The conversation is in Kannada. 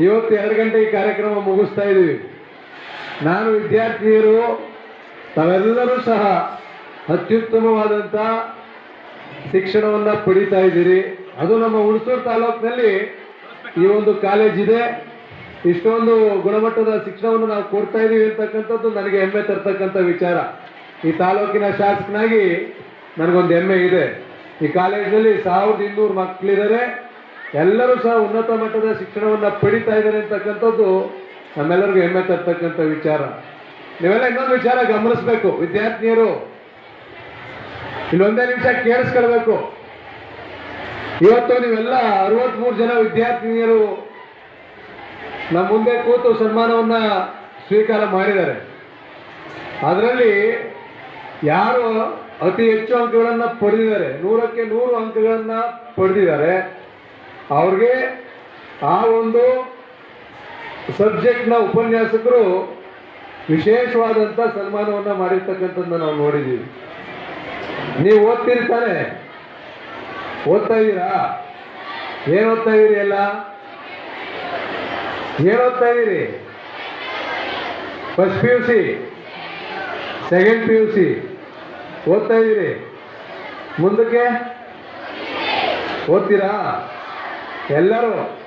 ಇವತ್ತು ಎರಡು ಗಂಟೆ ಈ ಕಾರ್ಯಕ್ರಮ ಮುಗಿಸ್ತಾ ಇದ್ದೀವಿ. ನಾನು ವಿದ್ಯಾರ್ಥಿನಿಯರು, ತಾವೆಲ್ಲರೂ ಸಹ ಅತ್ಯುತ್ತಮವಾದಂಥ ಶಿಕ್ಷಣವನ್ನು ಪಡಿತಾ ಇದ್ದೀರಿ. ಅದು ನಮ್ಮ ಹುಣಸೂರು ತಾಲೂಕಿನಲ್ಲಿ ಈ ಒಂದು ಕಾಲೇಜ್ ಇದೆ. ಇಷ್ಟೊಂದು ಗುಣಮಟ್ಟದ ಶಿಕ್ಷಣವನ್ನು ನಾವು ಕೊಡ್ತಾ ಇದ್ದೀವಿ ಅಂತಕ್ಕಂಥದ್ದು ನನಗೆ ಹೆಮ್ಮೆ ತರ್ತಕ್ಕಂಥ ವಿಚಾರ. ಈ ತಾಲೂಕಿನ ಶಾಸಕನಾಗಿ ನನಗೊಂದು ಹೆಮ್ಮೆ ಇದೆ. ಈ ಕಾಲೇಜಿನಲ್ಲಿ ಸಾವಿರದ ಇನ್ನೂರು ಮಕ್ಕಳಿದ್ದಾರೆ. ಎಲ್ಲರೂ ಸಹ ಉನ್ನತ ಮಟ್ಟದ ಶಿಕ್ಷಣವನ್ನು ಪಡಿತಾ ಇದ್ದಾರೆ ಅಂತಕ್ಕಂಥದ್ದು ನಮ್ಮೆಲ್ಲರಿಗೂ ಹೆಮ್ಮೆ ತರ್ತಕ್ಕಂಥ ವಿಚಾರ. ನೀವೆಲ್ಲ ಇನ್ನೊಂದು ವಿಚಾರ ಗಮನಿಸಬೇಕು, ವಿದ್ಯಾರ್ಥಿನಿಯರು. ಇಲ್ಲೊಂದೇ ನಿಮಿಷ ಕೇಳಿಸ್ಕೊಳ್ಬೇಕು. ಇವತ್ತು ನೀವೆಲ್ಲ ಅರವತ್ಮೂರು ಜನ ವಿದ್ಯಾರ್ಥಿನಿಯರು ನಮ್ಮ ಮುಂದೆ ಕೂತು ಸನ್ಮಾನವನ್ನ ಸ್ವೀಕಾರ ಮಾಡಿದ್ದಾರೆ. ಅದರಲ್ಲಿ ಯಾರು ಅತಿ ಹೆಚ್ಚು ಅಂಕಗಳನ್ನು ಪಡೆದಿದ್ದಾರೆ, ನೂರಕ್ಕೆ ನೂರು ಅಂಕಗಳನ್ನು ಪಡೆದಿದ್ದಾರೆ ಅವ್ರಿಗೆ ಆ ಒಂದು ಸಬ್ಜೆಕ್ಟ್ನ ಉಪನ್ಯಾಸಕರು ವಿಶೇಷವಾದಂಥ ಸನ್ಮಾನವನ್ನು ಮಾಡಿರ್ತಕ್ಕಂಥದ್ದನ್ನ ನಾವು ನೋಡಿದ್ದೀವಿ ನೀವು ಓದ್ತಿರ್ತಾರೆ ತಾನೆ? ಓದ್ತಾ ಇದ್ದೀರಾ ಏನು ಓದ್ತಾ ಇದ್ದೀರಿ ಎಲ್ಲ? ಏನು ಓದ್ತಾ ಇದ್ದೀರಿ first P U C? Second P U C? ಓದ್ತಾ ಇದ್ದೀರಿ ಮುಂದಕ್ಕೆ? ಓದ್ತೀರಾ? ಎಲ್ಲರೂ